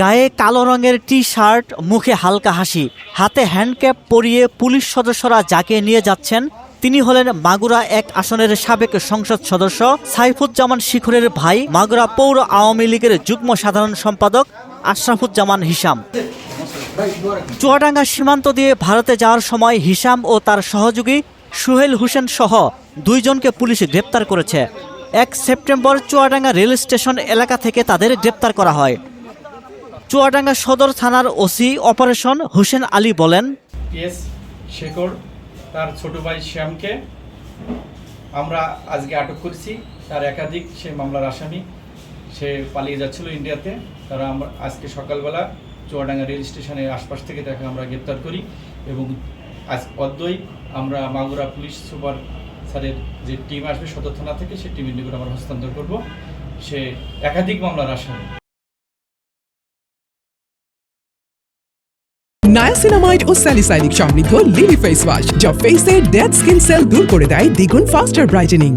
গায়ে কালো রঙের টি শার্ট মুখে হালকা হাসি। হাতে হ্যান্ডক্যাপ পরিয়ে পুলিশ সদস্যরা যাকে নিয়ে যাচ্ছেন, তিনি হলেন মাগুরা এক আসনের সাবেক সংসদ সদস্য সাইফুজ্জামান শিখরের ভাই, মাগুরা পৌর আওয়ামী লীগের যুগ্ম সাধারণ সম্পাদক আশরাফুজ্জামান হিসাম। চুয়াডাঙ্গা সীমান্ত দিয়ে ভারতে যাওয়ার সময় হিসাম ও তার সহযোগী সুহেল হোসেন সহ দুইজনকে পুলিশ গ্রেপ্তার করেছে। এক সেপ্টেম্বর চুয়াডাঙ্গা রেল স্টেশন এলাকা থেকে তাদের গ্রেপ্তার করা হয়। চুয়াডাঙ্গা সদর থানার ওসি অপারেশন হোসেন আলী বলেন শেখর, তার ছোট ভাই শ্যামকে আমরা আজকে আটক করেছি। তার একাধিক সে মামলার আসামি, সে পালিয়ে যাচ্ছিল ইন্ডিয়াতে। তারা আমরা আজকে সকালবেলা চুয়াডাঙ্গা রেল স্টেশনের আশপাশ থেকে তাকে আমরা গ্রেপ্তার করি এবং আজ অদ্যই আমরা মাগুরা পুলিশ সুপার স্যারের যে টিম আসবে সদর থানা থেকে, সেই টিমের নিকট আমরা হস্তান্তর করব। সে একাধিক মামলার আসামি। নায়াসিনামাইড ও স্যালিসাইনিক সমৃদ্ধ লিলি ফেস ওয়াশ যা ফেসের ডেড স্কিন সেল দূর করে দেয় দ্বিগুণ ফাস্টার ব্রাইটেনিং